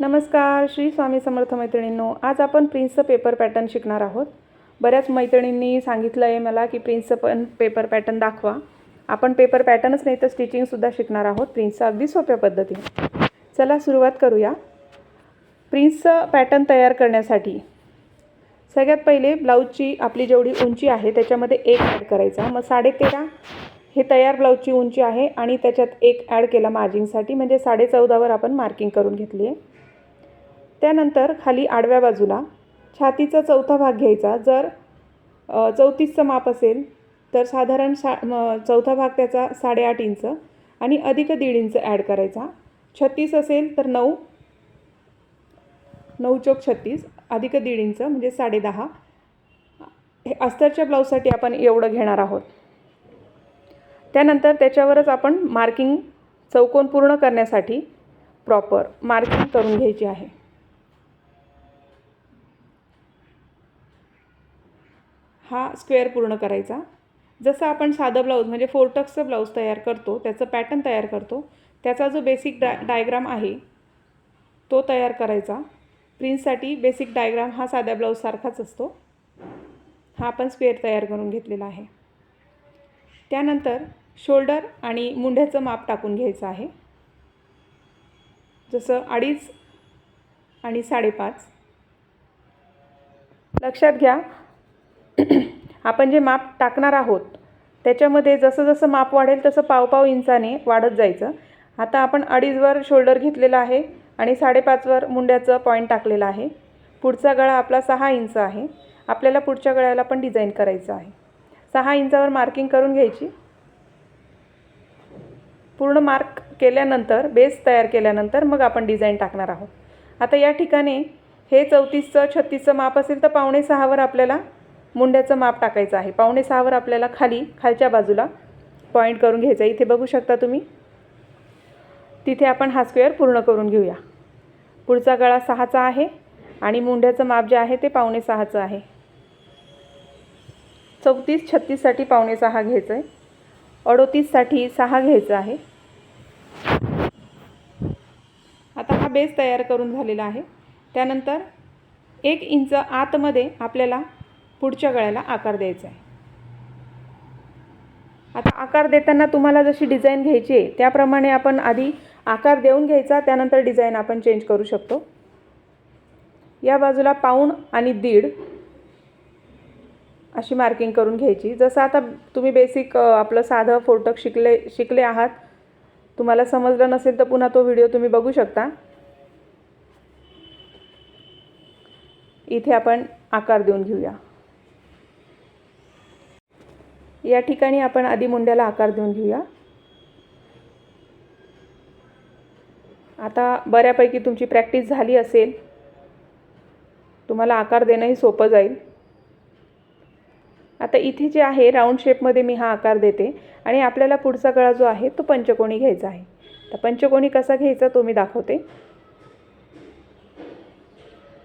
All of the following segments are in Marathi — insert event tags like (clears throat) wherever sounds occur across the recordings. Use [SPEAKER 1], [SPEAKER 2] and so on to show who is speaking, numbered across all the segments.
[SPEAKER 1] नमस्कार श्री स्वामी समर्थ मैत्रिणींनो. आज आपण प्रिन्सचं पेपर पॅटर्न शिकणार आहोत. बऱ्याच मैत्रिणींनी सांगितलं आहे मला की प्रिन्सचं पण पेपर पॅटर्न दाखवा. आपण पेपर पॅटर्नच नाही तर स्टिचिंगसुद्धा शिकणार आहोत. प्रिन्सचं अगदी सोप्या पद्धतीने. चला सुरुवात करूया. प्रिन्सचं पॅटर्न तयार करण्यासाठी सगळ्यात पहिले ब्लाऊजची आपली जेवढी उंची आहे त्याच्यामध्ये एक ॲड करायचा. मग साडेतेरा हे तयार ब्लाऊजची उंची आहे आणि त्याच्यात एक ॲड केला मार्जिंगसाठी. म्हणजे साडे चौदावर आपण मार्किंग करून घेतली आहे त्यानंतर खाली आडव्या बाजूला छातीचा चौथा भाग घ्यायचा. जर चौतीसचं माप असेल तर साधारण सा चौथा भाग त्याचा साडेआठ इंच आणि अधिक दीड इंच ॲड करायचा. छत्तीस असेल तर नऊ नऊ चौक छत्तीस अधिक दीड इंच म्हणजे साडेदहा हे अस्तरच्या ब्लाऊजसाठी आपण एवढं घेणार आहोत. त्यानंतर त्याच्यावरच आपण मार्किंग चौकोन पूर्ण करण्यासाठी प्रॉपर मार्किंग करून घ्यायची आहे. हा स्क्वेअर पूर्ण करायचा. जसं आपण साधं ब्लाऊज म्हणजे फोरटक्सचं ब्लाऊज तयार करतो त्याचं पॅटर्न तयार करतो त्याचा जो बेसिक डा डायग्राम आहे तो तयार करायचा. प्रिन्ससाठी बेसिक डायग्राम हा साध्या ब्लाऊजसारखाच असतो. हा आपण स्क्वेअर तयार करून घेतलेला आहे. त्यानंतर शोल्डर आणि मुंढ्याचं माप टाकून घ्यायचं आहे. जसं अडीच आणि साडेपाच. लक्षात घ्या (clears throat) आपण जे माप टाकणार आहोत त्याच्यामध्ये जसं जसं माप वाढेल तसं पाव पाव इंचाने वाढत जायचं. आता आपण अडीचवर शोल्डर घेतलेला आहे आणि साडेपाचवर मुंड्याचं पॉईंट टाकलेला आहे. पुढचा गळा आपला सहा इंच आहे. आपल्याला पुढच्या गळ्याला पण डिझाईन करायचं आहे. सहा इंचावर मार्किंग करून घ्यायची. पूर्ण मार्क केल्यानंतर बेस तयार केल्यानंतर मग आपण डिझाईन टाकणार आहोत. आता या ठिकाणी हे चौतीसचं छत्तीसचं माप असेल तर पावणे सहावर आपल्याला मुंड्याचं माप टाकायचं आहे. पावणे सहावर आपल्याला खाली खालच्या बाजूला पॉईंट करून घ्यायचं आहे. इथे बघू शकता तुम्ही? तिथे आपण हा स्क्वेअर पूर्ण करून घेऊया. पुढचा गळा सहाचा आहे आणि मुंड्याचं माप जे आहे ते पावणे सहाचं आहे. चौतीस छत्तीससाठी पावणे सहा घ्यायचं आहे. अडोतीससाठी सहा घ्यायचं आहे. आता हा बेस तयार करून झालेला आहे. त्यानंतर एक इंच आतमध्ये आपल्याला पुढच्या गळ्याला आकार द्यायचा आहे. आता आकार देताना तुम्हाला जशी डिझाईन घ्यायची आहे त्याप्रमाणे आपण आधी आकार देऊन घ्यायचा त्यानंतर डिझाईन आपण चेंज करू शकतो. या बाजूला पाऊण आणि दीड अशी मार्किंग करून घ्यायची. जसं आता तुम्ही बेसिक आपलं साधं फोटक शिकले शिकले आहात. तुम्हाला समजलं नसेल तर पुन्हा तो व्हिडिओ तुम्ही बघू शकता. इथे आपण आकार देऊन घेऊया. या ठिकाणी आपण आधी मुंड्याला आकार देऊन घेऊया. आता बऱ्यापैकी तुमची प्रॅक्टिस झाली असेल. तुम्हाला आकार देणंही सोपं जाईल. आता इथे जे आहे राऊंड शेपमध्ये मी हा आकार देते आणि आपल्याला पुढचा गळा जो आहे तो पंचकोणी घ्यायचा आहे. तर पंचकोणी कसा घ्यायचा तो मी दाखवते.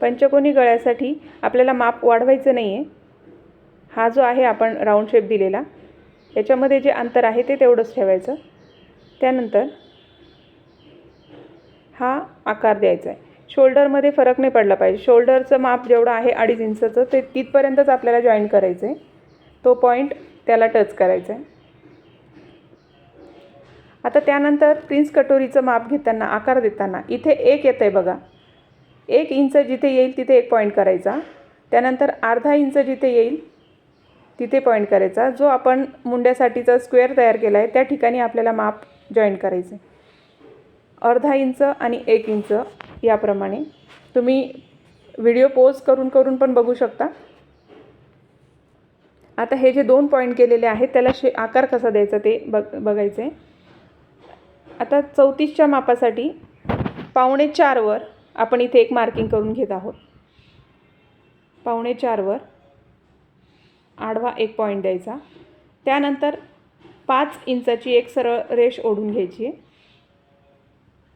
[SPEAKER 1] पंचकोनी गळ्यासाठी आपल्याला माप वाढवायचं नाही आहे हा जो आहे आपण राऊंड शेप दिलेला याच्यामध्ये जे अंतर आहे ते तेवढंच ठेवायचं. त्यानंतर हा आकार द्यायचा आहे. शोल्डरमध्ये फरक नाही पडला पाहिजे. शोल्डरचं माप जेवढं आहे अडीच इंचाचं ते तिथपर्यंतच आपल्याला जॉईन करायचं आहे तो पॉईंट त्याला टच करायचा आहे. आता त्यानंतर प्रिन्स कटोरीचं माप घेताना आकार देताना इथे एक येतं आहे बघा. एक इंच जिथे येईल तिथे एक पॉईंट करायचा. त्यानंतर अर्धा इंच जिथे येईल तिथे पॉईंट करायचा. जो आपण मुंड्यासाठीचा स्क्वेअर तयार केला आहे त्या ठिकाणी आपल्याला माप जॉईन करायचं. आहे अर्धा इंच आणि एक इंच याप्रमाणे. तुम्ही व्हिडिओ पोज करून करून पण बघू शकता. आता हे जे दोन पॉईंट केलेले आहेत त्याला शे आकार कसा द्यायचा ते बघ बघायचं. आहे आता चौतीसच्या मापासाठी पावणे चारवर आपण इथे एक मार्किंग करून घेत आहोत. पावणे चारवर आडवा एक पॉईंट द्यायचा. त्यानंतर पाच इंचाची एक सरळ रेष ओढून घ्यायची आहे.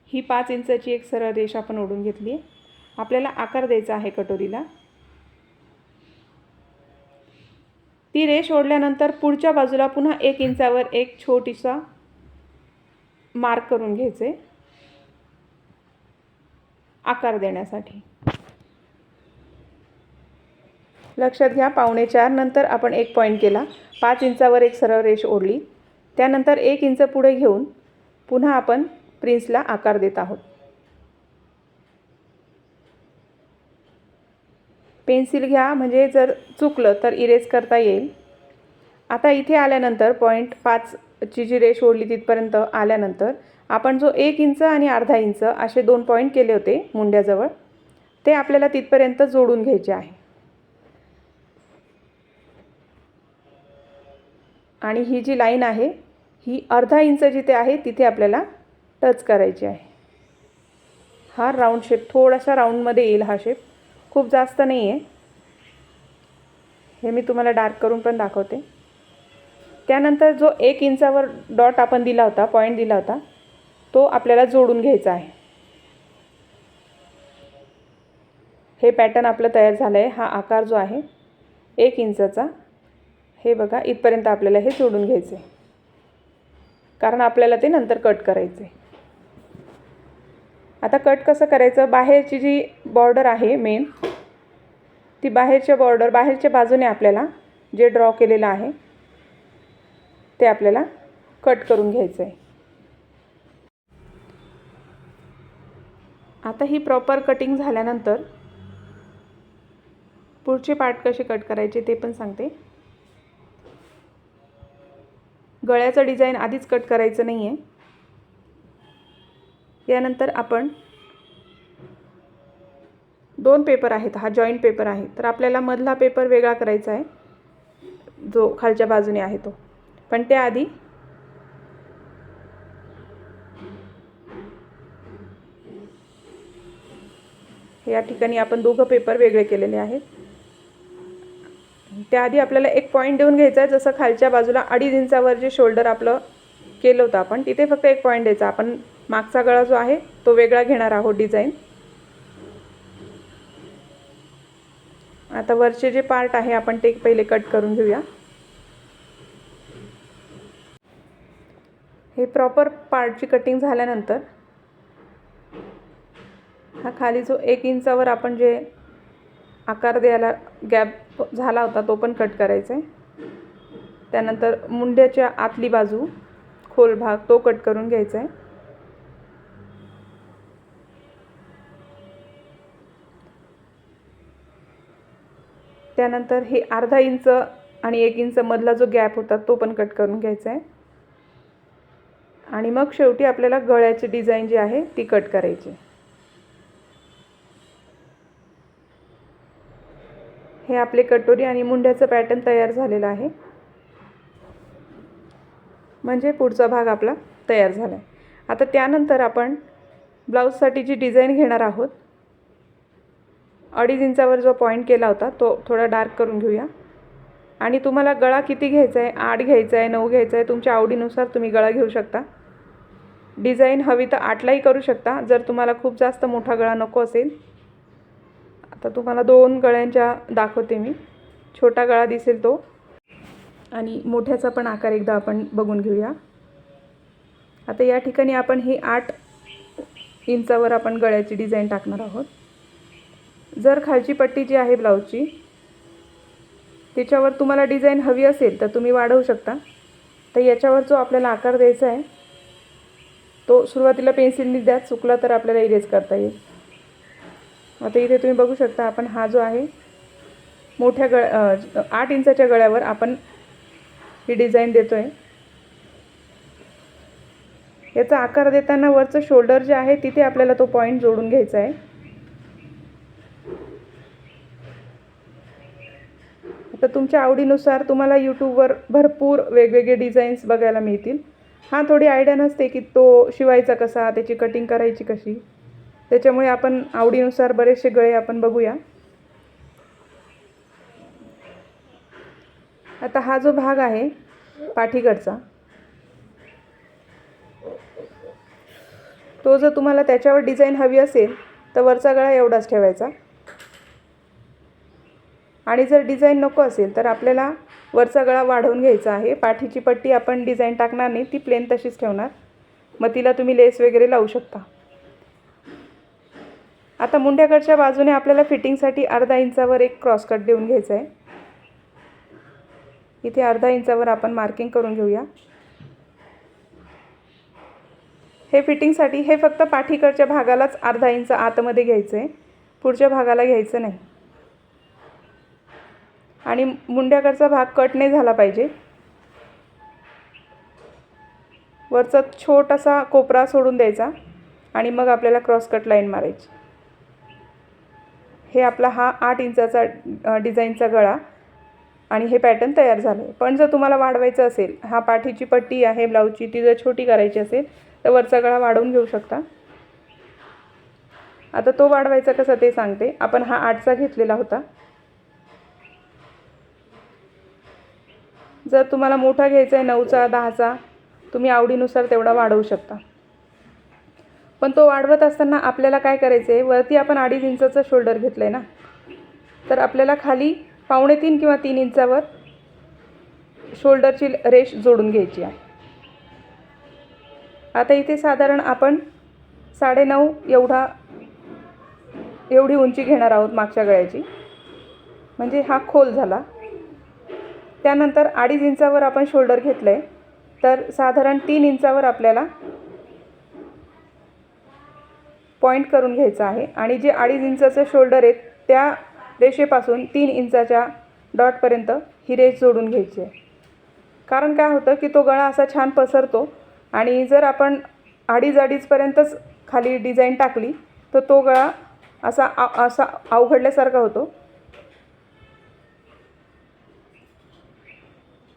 [SPEAKER 1] ही पाच इंचाची एक सरळ रेष आपण ओढून घेतली आहे. आपल्याला आकार द्यायचा आहे कटोरीला. ती रेष ओढल्यानंतर पुढच्या बाजूला पुन्हा एक इंचावर एक छोटीसा मार्क करून घ्यायचे. आकार देण्यासाठी. लक्षात घ्या पावणे चार नंतर आपण एक पॉईंट केला. पाच इंचावर एक सरळ रेष ओढली. त्यानंतर एक इंच पुढे घेऊन पुन्हा आपण प्रिन्सला आकार देत आहोत. पेन्सिल घ्या म्हणजे जर चुकलं तर इरेज करता येईल. आता इथे आल्यानंतर पॉईंट पाचची जी रेष ओढली तिथपर्यंत आल्यानंतर आपण जो एक इंच आणि अर्धा इंच असे दोन पॉईंट केले होते मुंड्याजवळ ते आपल्याला तिथपर्यंत जोडून घ्यायचे आहे. आणि ही जी लाईन आहे ही अर्धा इंच जिथे आहे तिथे आपल्याला टच करायची आहे. हा राऊंड शेप थोडासा राऊंडमध्ये येईल हा शेप. खूप जास्त नाही आहे हे मी तुम्हाला डार्क करून पण दाखवते. त्यानंतर जो एक इंचावर डॉट आपण दिला होता पॉईंट दिला होता तो आपल्याला जोडून घ्यायचा आहे. हे पॅटर्न आपलं तयार झालं आहे हा आकार जो आहे एक इंचाचा हे बघा इथपर्यंत आपल्याला हे जोडून घ्यायचं आहे कारण आपल्याला ते नंतर कट करायचं आहे आता कट कसं करायचं? बाहेरची जी बॉर्डर आहे मेन ती बाहेरच्या बॉर्डर बाहेरच्या बाजूने आपल्याला जे ड्रॉ केलेलं आहे ते आपल्याला कट करून घ्यायचं आहे आता ही प्रॉपर कटिंग झाल्यानंतर पुढचे पार्ट कसे कट करायचे ते पण सांगते. गळ्याचं डिझाईन आधीच कट करायचं नाही आहे यानंतर आपण दोन पेपर आहेत हा जॉईंट पेपर आहे. तर आपल्याला मधला पेपर वेगळा करायचा आहे जो खालच्या बाजूने आहे तो. पण त्याआधी या ठिकाणी आपण दोघं पेपर वेगळे केलेले आहेत. त्याआधी आपल्याला एक पॉईंट देऊन घ्यायचा आहे. जसं खालच्या बाजूला अडीच इंचावर जे शोल्डर आपलं केलं होतं आपण तिथे फक्त एक पॉईंट द्यायचा. आपण मागचा गळा जो आहे तो वेगळा घेणार आहोत डिझाईन आता वरचे जे पार्ट आहे आपण ते पहिले कट करून घेऊया. हे प्रॉपर पार्टची कटिंग झाल्यानंतर हा खाली जो एक इंचावर आपण जे आकार द्यायला गॅप झाला होता तो पण कट करायचा आहे त्यानंतर मुंड्याच्या आतली बाजू खोल भाग तो कट करून घ्यायचा आहे त्यानंतर हे अर्धा इंच आणि एक इंच मधला जो गॅप होता तो पण कट करून घ्यायचा आहे आणि मग शेवटी आपल्याला गळ्याची डिझाईन जी आहे ती कट करायची. हे आपले कटोरी आणि मुंड्याचं पॅटर्न तयार झालेलं आहे. म्हणजे पुढचा भाग आपला तयार झाला आहे आता त्यानंतर आपण ब्लाऊजसाठी जी डिझाईन घेणार आहोत अडीच इंचावर जो पॉईंट केला होता तो थोडा डार्क करून घेऊया. आणि तुम्हाला गळा किती घ्यायचा आहे आठ घ्यायचा आहे नऊ घ्यायचा आहे तुमच्या आवडीनुसार तुम्ही गळा घेऊ शकता. डिझाईन हवी तर आठलाही करू शकता. जर तुम्हाला खूप जास्त मोठा गळा नको असेल आता तुम्हाला दोन गळ्यांच्या दाखवते मी. छोटा गळा दिसेल तो. आणि मोठ्याचा पण आकार एकदा आपण बघून घेऊया. आता या ठिकाणी आपण ही आठ इंचावर आपण गळ्याची डिझाईन टाकणार आहोत. जर खालची पट्टी जी आहे ब्लाऊजची त्याच्यावर तुम्हाला डिझाईन हवी असेल तर तुम्ही वाढवू शकता. तर याच्यावर जो आपल्याला आकार द्यायचा आहे तो सुरुवातीला पेन्सिलनी द्या चुकला तर आपल्याला इरेज करता येईल. आता इथे तुम्ही बघू शकता आपण हा जो आहे मोठ्या गळ आठ इंचाच्या गळ्यावर आपण ही डिझाईन देतो आहे याचा आकार देताना वरचं शोल्डर जे आहे तिथे आपल्याला तो पॉईंट जोडून घ्यायचा आहे. आता तुमच्या आवडीनुसार तुम्हाला यूट्यूबवर भरपूर वेगवेगळे डिझाईन्स बघायला मिळतील. हा थोडी आयडिया नसते की तो शिवायचा कसा त्याची कटिंग करायची कशी. त्याच्यामुळे आपण आवडीनुसार बरेचसे गळे आपण बघूया. आता हा जो भाग आहे पाठीकडचा तो जर तुम्हाला त्याच्यावर डिझाईन हवी असेल तर वरचा गळा एवढाच ठेवायचा. आणि जर डिझाईन नको असेल तर आपल्याला वरचा गळा वाढवून घ्यायचा आहे. पाठीची पट्टी आपण डिझाईन टाकणार नाही ती प्लेन तशीच ठेवणार. मग तिला तुम्ही लेस वगैरे लावू शकता. आता मुंड्याकडच्या बाजूने आपल्याला फिटिंगसाठी अर्धा इंचावर एक क्रॉस कट देऊन घ्यायचं आहे. इथे अर्धा इंचावर आपण मार्किंग करून घेऊया. हे फिटिंगसाठी हे फक्त पाठीकडच्या भागालाच अर्धा इंच आतमध्ये घ्यायचं आहे पुढच्या भागाला घ्यायचं नाही. आणि मुंड्याकडचा भाग कट नाही झाला पाहिजे. वरचा छोटासा कोपरा सोडून द्यायचा आणि मग आपल्याला क्रॉस कट लाईन मारायची. हे आपला हा आठ इंचाचा डिझाईनचा गळा आणि हे पॅटर्न तयार झालं आहे पण जर तुम्हाला वाढवायचं असेल हा पाठीची पट्टी आहे ब्लाऊजची ती जर छोटी करायची असेल तर वरचा गळा वाढवून घेऊ शकता. आता तो वाढवायचा कसा ते सांगते. आपण हा आठचा घेतलेला होता. जर तुम्हाला मोठा घ्यायचा आहे नऊचा दहाचा तुम्ही आवडीनुसार तेवढा वाढवू शकता. पण तो वाढवत असताना आपल्याला काय करायचं आहे वरती आपण अडीच इंचाचं शोल्डर घेतलं आहे ना? तर आपल्याला खाली पावणे तीन किंवा तीन इंचावर शोल्डरची रेष जोडून घ्यायची आहे. आता इथे साधारण आपण साडेनऊ एवढा एवढी उंची घेणार आहोत मागच्या गळ्याची. म्हणजे हा खोल झाला. त्यानंतर अडीच इंचावर आपण शोल्डर घेतलं आहे तर साधारण तीन इंचावर आपल्याला पॉईंट करून घ्यायचं आहे. आणि जे अडीच इंचाचं शोल्डर आहेत त्या रेषेपासून तीन इंचाच्या डॉटपर्यंत ही रेष जोडून घ्यायची आहे. कारण काय होतं की तो गळा असा छान पसरतो आणि जर आपण अडीच अडीचपर्यंतच खाली डिझाईन टाकली तर तो गळा असा आ असा अवघडल्यासारखा होतो.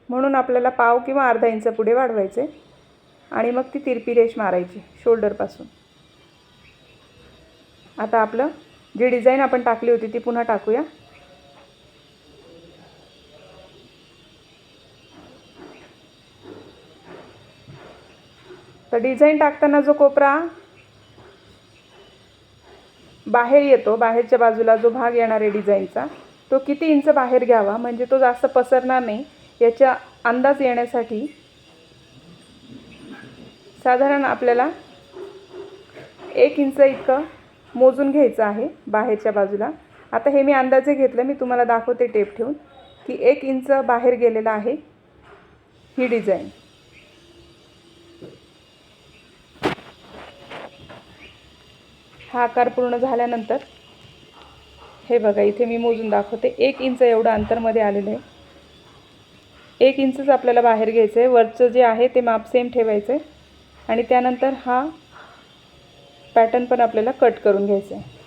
[SPEAKER 1] म्हणून आपल्याला पाव किंवा अर्धा इंच पुढे वाढवायचे आणि मग ती तिरपी रेष मारायची शोल्डरपासून. आता आपलं जी डिझाईन आपण टाकली होती ती पुन्हा टाकूया. तर डिझाईन टाकताना जो कोपरा बाहेर येतो बाहेरच्या बाजूला जो भाग येणार आहे डिझाईनचा तो किती इंच बाहेर घ्यावा म्हणजे तो जास्त पसरणार नाही. याच्या अंदाज येण्यासाठी साधारण आपल्याला एक इंच इतकं मोजून घ्यायचं आहे बाहेरच्या बाजूला. आता हे मी अंदाजे घेतलं मी तुम्हाला दाखवते टेप ठेवून की एक इंच बाहेर गेलेला आहे ही डिझाईन हा आकार पूर्ण झाल्यानंतर हे बघा इथे मी मोजून दाखवते एक इंच एवढं अंतरमध्ये आलेलं आहे. एक इंचच आपल्याला बाहेर घ्यायचं आहे वरचं जे आहे ते माप सेम ठेवायचं आहे आणि त्यानंतर हा पॅटर्न पण आपल्याला कट करून घ्यायचा आहे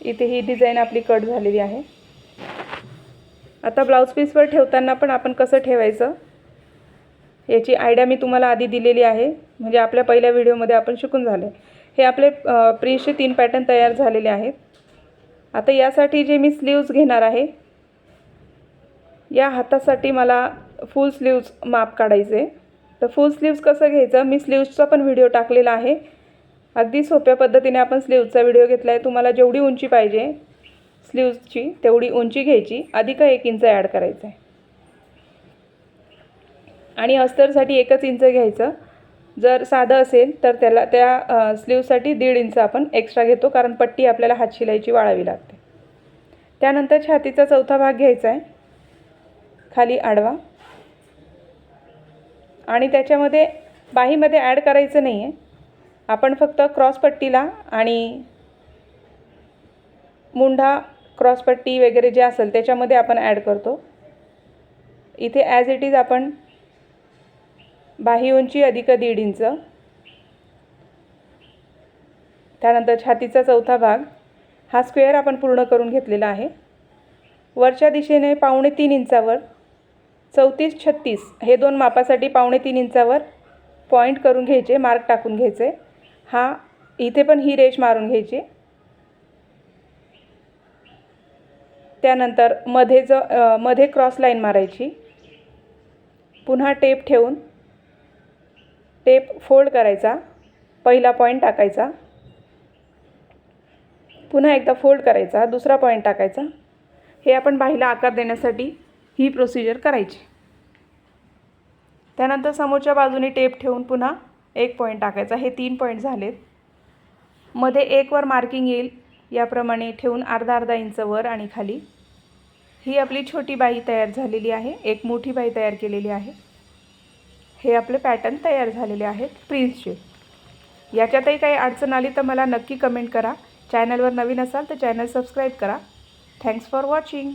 [SPEAKER 1] इथे ही डिझाईन आपली कट झालेली आहे. आता ब्लाऊज पीसवर ठेवताना पण आपण कसं ठेवायचं? याची आयडिया मी तुम्हाला आधी दिलेली आहे. म्हणजे आपल्या पहिल्या व्हिडिओमध्ये आपण शिकून झाले हे आपले प्रिन्सचे तीन पॅटर्न तयार झालेले आहेत. आता यासाठी जे मी स्लीव्ज घेणार आहे या हातासाठी मला फुल स्लीव्ज माप काढायचे. तर फुल स्लीव्ज कसं घ्यायचं? मी स्लीव्जचा पण व्हिडिओ टाकलेला आहे. अगदी सोप्या पद्धतीने आपण स्लीव्जचा व्हिडिओ घेतला आहे तुम्हाला जेवढी उंची पाहिजे स्लीव्जची तेवढी उंची घ्यायची. अधिक एक इंच ॲड करायचं आहे आणि अस्तरसाठी एकच इंच घ्यायचं. जर साधं असेल तर त्याला त्या स्लीवसाठी दीड इंच आपण एक्स्ट्रा घेतो कारण पट्टी आपल्याला हात शिलाईची वाळावी लागते. त्यानंतर छातीचा चौथा भाग घ्यायचा आहे खाली आडवा. आणि त्याच्यामध्ये बाहीमध्ये ॲड करायचं नाही आहे आपण फक्त क्रॉसपट्टीला आणि मुंढा क्रॉसपट्टी वगैरे जे असेल त्याच्यामध्ये आपण ॲड करतो. इथे ॲज इट इज आपण बाही उंची अधिक दीड इंच. त्यानंतर छातीचा चौथा भाग. हा स्क्वेअर आपण पूर्ण करून घेतलेला आहे. वरच्या दिशेने पावणे तीन इंचावर चौतीस छत्तीस हे दोन मापासाठी पावणे तीन इंचावर पॉईंट करून घ्यायचे मार्क टाकून घ्यायचे. हा इथे पण ही रेष मारून घ्यायची. त्यानंतरमध्ये ज मध्ये क्रॉस लाईन मारायची. पुन्हा टेप ठेवून टेप फोल्ड करायचा. पहिला पॉईंट टाकायचा. पुन्हा एकदा फोल्ड करायचा. दुसरा पॉईंट टाकायचा. हे आपण बाहीला आकार देण्यासाठी ही प्रोसिजर करायची. त्यानंतर समोरच्या बाजूने टेप ठेवून पुन्हा एक पॉईंट टाकायचा. हे तीन पॉईंट झालेत. मध्ये एकवर मार्किंग येईल. याप्रमाणे ठेवून अर्धा अर्धा इंच वर आणि खाली. ही आपली छोटी बाई तयार झालेली आहे. एक मोठी बाई तयार केलेली आहे. हे आपले पॅटर्न तयार झालेले आहेत. प्रिन्सचे याच्यातही काही अडचण आली तर मला नक्की कमेंट करा. चॅनलवर नवीन असाल तर चॅनल सबस्क्राईब करा. Thanks for watching